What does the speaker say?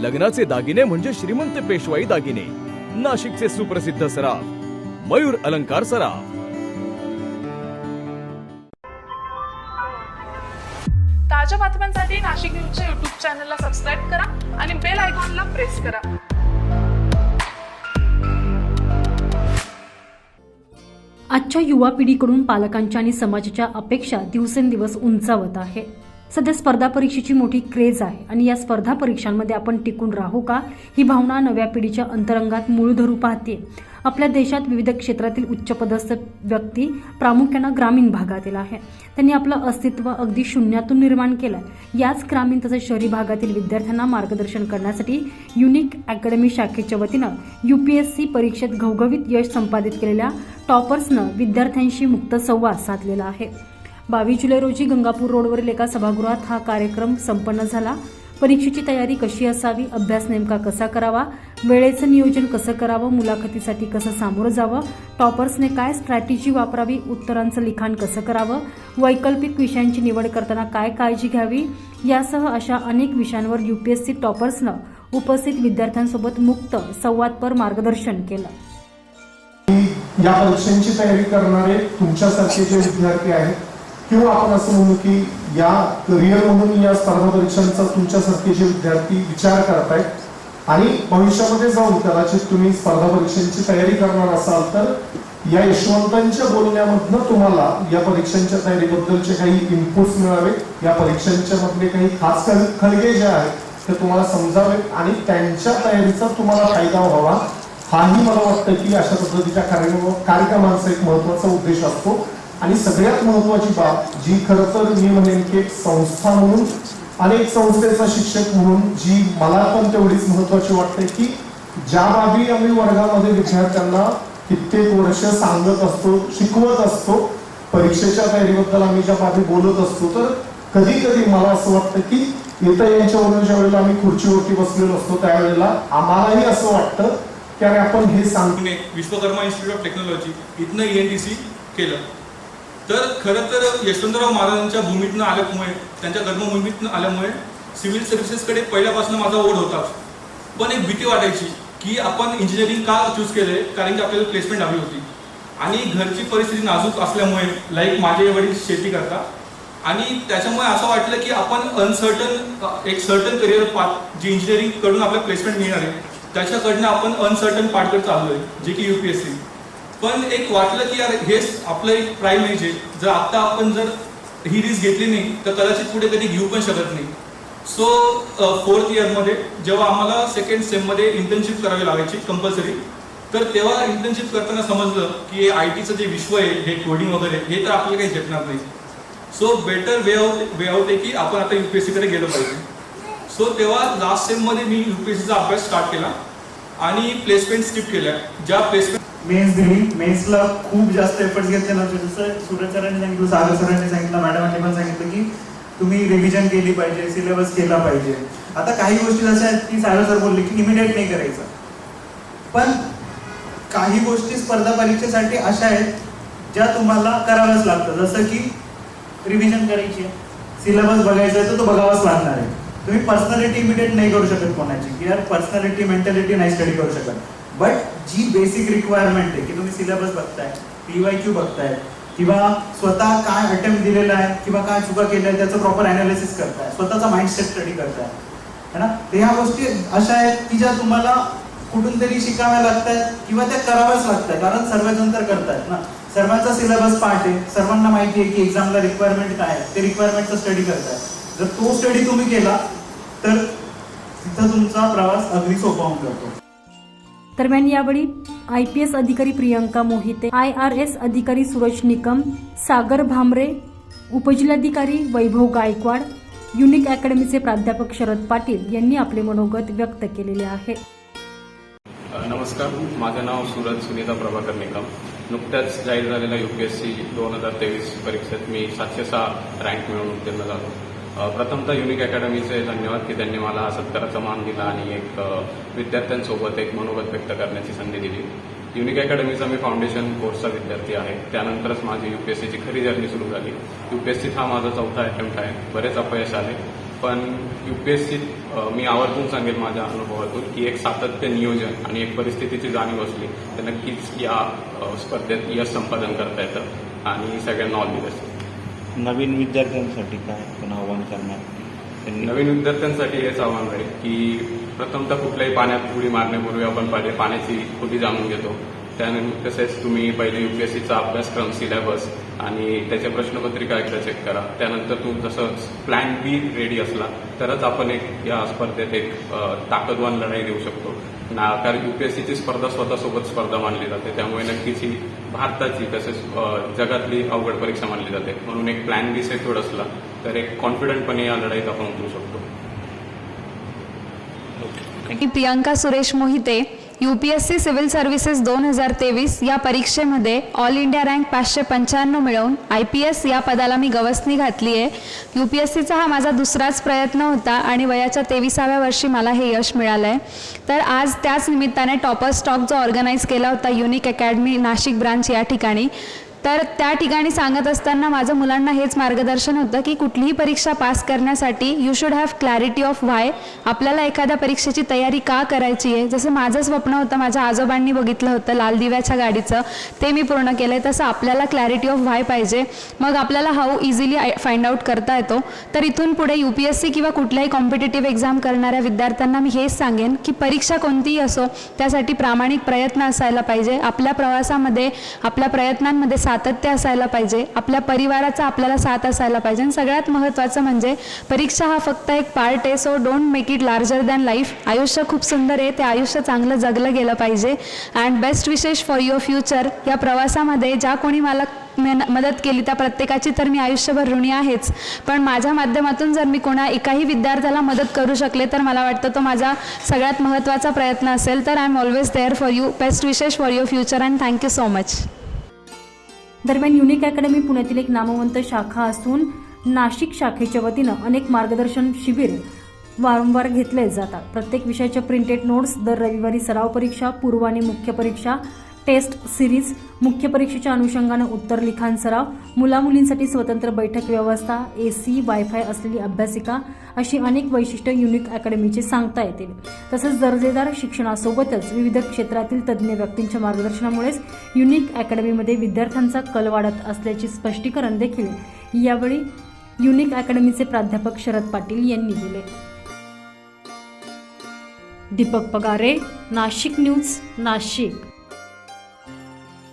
लग्नाचे दागिने म्हणजे श्रीमंत पेशवाई दागिने. नाशिकचे सुप्रसिद्ध सराफ मयूर अलंकार सराफ. ताज्या बातम्यांसाठी नाशिक न्यूजच्या युट्यूब चॅनलला सबस्क्राईब करा आणि बेल आयकॉनला प्रेस करा. आजच्या युवा पिढीकडून पालकांच्या आणि समाजाच्या अपेक्षा दिवसेंदिवस उंचावत आहे. सध्या स्पर्धा परीक्षेची मोठी क्रेज आहे आणि या स्पर्धा परीक्षांमध्ये आपण टिकून राहू का? ही भावना नव्या पिढीच्या अंतरंगात मूळ धरू पाहते आपल्या देशात विविध क्षेत्रातील उच्चपदस्थ व्यक्ती प्रामुख्यानं ग्रामीण भागातील आहे. त्यांनी आपलं अस्तित्व अगदी शून्यातून निर्माण केलं याच ग्रामीण तसेच शहरी भागातील विद्यार्थ्यांना मार्गदर्शन करण्यासाठी युनिक अकॅडमी शाखेच्या वतीनं यू पी एस सी परीक्षेत घवघवीत यश संपादित केलेल्या टॉपर्सनं विद्यार्थ्यांशी मुक्त संवाद साधलेला आहे. बावीस जुलै रोजी गंगापूर रोडवरील एका सभागृहात हा कार्यक्रम संपन्न झाला. परीक्षेची तयारी कशी असावी? अभ्यास नेमका कसा करावा? वेळेचं नियोजन कसं करावं? मुलाखतीसाठी कसं सामोरं जावं? टॉपर्सने काय स्ट्रॅटेजी वापरावी? उत्तरांचं लिखाण कसं करावं? वैकल्पिक विषयांची निवड करताना काय काळजी घ्यावी? यासह अशा अनेक विषयांवर युपीएससी टॉपर्सनं उपस्थित विद्यार्थ्यांसोबत मुक्त संवादपर मार्गदर्शन केलं. या परीक्षांची तयारी करणारे तुमच्यासारखे जे विद्यार्थी आहेत किंवा आपण असं म्हणू की या करिअर म्हणून या स्पर्धा परीक्षांचा तुमच्यासारखे जे विद्यार्थी विचार करतायत आणि भविष्यामध्ये जाऊन कदाचित तुम्ही स्पर्धा परीक्षांची तयारी करणार असाल तर या यशवंतांच्या बोलण्यामधनं तुम्हाला या परीक्षांच्या तयारीबद्दलचे काही इनपुट्स मिळावे या परीक्षांच्या मधले काही खास खळगे जे आहेत ते तुम्हाला समजावेत आणि त्यांच्या तयारीचा तुम्हाला फायदा व्हावा. हाही मला वाटतं की अशा पद्धतीच्या कार्यक्रम कार्यक्रमांचा एक महत्त्वाचा उद्देश असतो. आणि सगळ्यात महत्वाची बाब जी खरं तर मी म्हणेन की एक संस्था म्हणून आणि एक संस्थेचा शिक्षक म्हणून जी मला पण तेवढीच महत्वाची वाटते की ज्या बाबी आम्ही वर्गामध्ये विद्यार्थ्यांना कित्येक वर्ष सांगत असतो शिकवत असतो परीक्षेच्या तयारीबद्दल आम्ही ज्या बाबी बोलत असतो तर कधी कधी मला असं वाटतं की येता यांच्यावरून ज्या वेळेला आम्ही खुर्चीवरती बसलेलो असतो त्यावेळेला आम्हालाही असं वाटतं की अरे आपण हे सांगणे विश्वकर्मा इन्स्टिट्यूट ऑफ टेक्नॉलॉजी इथनं ई एन टी सी केलं. तर खरं तर यशवंतराव महाराजांच्या भूमीतनं आल्यामुळे त्यांच्या कर्मभूमीतनं आल्यामुळे सिव्हिल सर्व्हिसेसकडे पहिल्यापासून माझा ओढ होता. पण एक भीती वाटायची की आपण इंजिनिअरिंग का चूज केलंय? कारण की आपल्याला प्लेसमेंट हवी होती. आणि घरची परिस्थिती नाजूक असल्यामुळे लाईक माझे वडील शेती करतात आणि त्याच्यामुळे असं वाटलं की आपण अनसर्टन एक सर्टन करिअर पाथ जे इंजिनिअरिंगकडून आपल्याला प्लेसमेंट मिळणार आहे त्याच्याकडनं आपण अनसर्टन पार्टकडं चाललो आहे जे की यू पी एस सी पण एक वाटलं की यार हेच आपलं एक प्राईम एज आहे. जर आत्ता आपण जर ही रिस्क घेतली नाही तर कदाचित पुढे कधी घेऊ पण शकत नाही. सो फोर्थ इयरमध्ये जेव्हा आम्हाला सेकंड सेममध्ये इंटर्नशिप करावी लागायची कंपल्सरी तर तेव्हा इंटर्नशिप करताना समजलं की आय टीचं जे विश्व आहे हे कोडिंग वगैरे हे तर आपल्याला काही झेपणार नाही. So better way out way out आहे की आपण आता एस सीकडे गेलं पाहिजे. सो तेव्हा लास्ट सेममध्ये मी यू पी एस सीचा अभ्यास स्टार्ट केला. आणि प्लेसमेंट स्किप केल्या. ज्या प्लेसमेंट मेन्स दिली. मेन्सला खूप जास्त एफर्ट्स घेतले ना जसं सूरज सरांनी सांगितलं सागर सरांनी सांगितलं मॅडमांनी पण सांगितलं की तुम्ही रिव्हिजन केली पाहिजे सिलेबस केला पाहिजे. आता काही गोष्टी अशा आहेत की सागर सर बोलले की इमिडिएट नाही करायचं. पण काही गोष्टी स्पर्धा परीक्षेसाठी अशा आहेत ज्या तुम्हाला कराव्याच लागतं जसं की रिव्हिजन करायची आहे. सिलेबस बघायचा आहे तर तो बघावाच लागणार आहे. तुम्ही पर्सनॅलिटी इमिडिएट नाही करू शकत कोणाची. की यार पर्सनॅलिटी मेंटॅलिटी नाही स्टडी करू शकत. बट जी बेसिक रिक्वायरमेंट आहे की तुम्ही सिलेबस बघताय पीवाय क्यू बघताय किंवा स्वतः काय अटेम्प्ट दिलेला आहे किंवा काय चुका केल्या त्याचं प्रॉपर अनालिसिस करताय स्वतःचा माइंडसेट स्टडी करताय. है ना? तर ह्या गोष्टी अशा आहेत की ज्या तुम्हाला कुठून तरी शिकाव्या लागतात किंवा त्या कराव्याच लागतात कारण सर्वजण तर करतात ना. सर्वांचा सिलेबस पाठ आहे. सर्वांना माहिती आहे की एक्झामला रिक्वायरमेंट काय आहे. ते रिक्वायरमेंटचा स्टडी करतात जर तो स्टडी तुम्ही केला तर तिथं तुमचा प्रवास अगदी सोपा होऊन जातो. दरम्यान यावेळी आय पी एस अधिकारी Priyanka Mohite I R S अधिकारी सूरज निकम सागर भामरे उपजिल्हाधिकारी वैभव गायकवाड युनिक अकॅडमीचे प्राध्यापक शरद पाटील यांनी आपले मनोगत व्यक्त केलेले आहे. नमस्कार. माझं नाव सूरज सुनीता प्रभाकर निकम. नुकत्याच जाहीर झालेल्या यू पी एस सी दोन हजार तेवीस परीक्षेत मी सातशे सहा रँक मिळवून उत्तीर्ण झालो. प्रथमतः युनिक अकॅडमीचे धन्यवाद की त्यांनी मला हा सत्काराचा मान दिला आणि एक विद्यार्थ्यांसोबत एक मनोगत व्यक्त करण्याची संधी दिली. युनिक अकॅडमीचा मी फाउंडेशन कोर्सचा विद्यार्थी आहे. त्यानंतरच माझी युपीएससीची खरी जर्नी सुरू झाली. युपीएससीत हा माझा चौथा अटेम्प्ट आहे. बरेच अपयश आले. पण युपीएससीत मी आवर्जून सांगेन माझ्या अनुभवातून की एक सातत्य नियोजन आणि एक परिस्थितीची जाणीव असली तर नक्कीच या स्पर्धेत यश संपादन करता येतं आणि सगळ्यांना ऑल दी बेस्ट नवीन विद्यार्थ्यांसाठी काय आपण आव्हान करणार? नवीन विद्यार्थ्यांसाठी हेच आव्हान आहे की प्रथमतः कुठल्याही पाण्यात उडी मारण्यापूर्वी आपण पहिले पाण्याची खोली जाणून घेतो. त्यानंतर तसेच तुम्ही पहिले युपीएससीचा अभ्यासक्रम सिलेबस आणि त्याच्या प्रश्नपत्रिका एकदा चेक करा. त्यानंतर तू जसं प्लॅन बी रेडी असला तरच आपण एक या स्पर्धेत एक ताकदवान लढाई देऊ शकतो. ना कारण युपीएससीची स्पर्धा स्वतःसोबत स्पर्धा मानली जाते. त्यामुळे नक्कीच ही भारताची तसेच जगातली अवघड परीक्षा मानली जाते. म्हणून एक प्लॅन बी सेटूड असला तर एक कॉन्फिडंटपणे या लढाईत आपण उतरू शकतो. Priyanka Suresh Mohite U P S C civil services दोन हजार तेवीस या परीक्षेमध्ये ऑल इंडिया रँक पाचशे पंच्याण्णव मिळवून आय पी एस या पदाला मी गवसणी घातली आहे यू पी एस सीचा हा माझा दुसराच प्रयत्न होता आणि वयाच्या तेविसाव्या वर्षी मला हे यश मिळालं आहे तर आज त्याच निमित्ताने टॉपर स्टॉक जो ऑर्गनाईज केला होता युनिक अकॅडमी नाशिक ब्रांच या ठिकाणी तर त्या ठिकाणी सांगत असताना माझं मुलांना हेच मार्गदर्शन होतं की कुठलीही परीक्षा पास करण्यासाठी you should have clarity of why आपल्याला एखाद्या परीक्षेची तयारी का करायची आहे? जसं माझं स्वप्न होतं माझ्या आजोबांनी बघितलं होतं लाल दिव्याच्या गाडीचं. ते मी पूर्ण केलं आहे तसं आपल्याला क्लॅरिटी ऑफ व्हाय पाहिजे. मग आपल्याला हाऊ इझिली फाइंड आउट करता येतो. तर इथून पुढे यू पी एस सी किंवा कुठल्याही कॉम्पिटेटिव्ह एक्झाम करणाऱ्या विद्यार्थ्यांना मी हेच सांगेन की परीक्षा कोणतीही असो त्यासाठी प्रामाणिक प्रयत्न असायला पाहिजे. आपल्या प्रवासामध्ये आपल्या प्रयत्नांमध्ये सातत्य असायला पाहिजे. आपल्या परिवाराचा आपल्याला साथ असायला पाहिजे. आणि सगळ्यात महत्त्वाचं म्हणजे परीक्षा हा फक्त एक पार्ट आहे. So don't make it larger than life आयुष्य खूप सुंदर आहे. ते आयुष्य चांगलं जगलं गेलं पाहिजे. And best wishes for your future या प्रवासामध्ये ज्या कोणी मला मेन- मदत केली त्या प्रत्येकाची तर मी आयुष्यभर ऋणी आहेच. पण माझ्या माध्यमातून जर मी कोणा एकाही विद्यार्थ्याला मदत करू शकले तर मला वाटतं तो माझा सगळ्यात महत्त्वाचा प्रयत्न असेल. तर I am always there for you best wishes for your future and thank you so much दरम्यान युनिक अकॅडमी पुण्यातील एक नामवंत शाखा असून नाशिक शाखेच्या वतीनं अनेक मार्गदर्शन शिबिर वारंवार घेतले जातात. प्रत्येक विषयाच्या प्रिंटेड नोट्स दर रविवारी सराव परीक्षा पूर्व आणि मुख्य परीक्षा टेस्ट सिरीज मुख्य परीक्षेच्या अनुषंगानं उत्तर लिखाण सराव मुलामुलींसाठी स्वतंत्र बैठक व्यवस्था ए सी वायफाय असलेली अभ्यासिका अशी अनेक वैशिष्ट्य युनिक अकॅडमीचे सांगता येतील. तसंच दर्जेदार शिक्षणासोबतच विविध क्षेत्रातील तज्ज्ञ व्यक्तींच्या मार्गदर्शनामुळेच युनिक अकॅडमीमध्ये विद्यार्थ्यांचा कल वाढत असल्याचे स्पष्टीकरण देखील यावेळी युनिक अकॅडमीचे प्राध्यापक शरद पाटील यांनी दिले. दीपक पगारे नाशिक न्यूज नाशिक.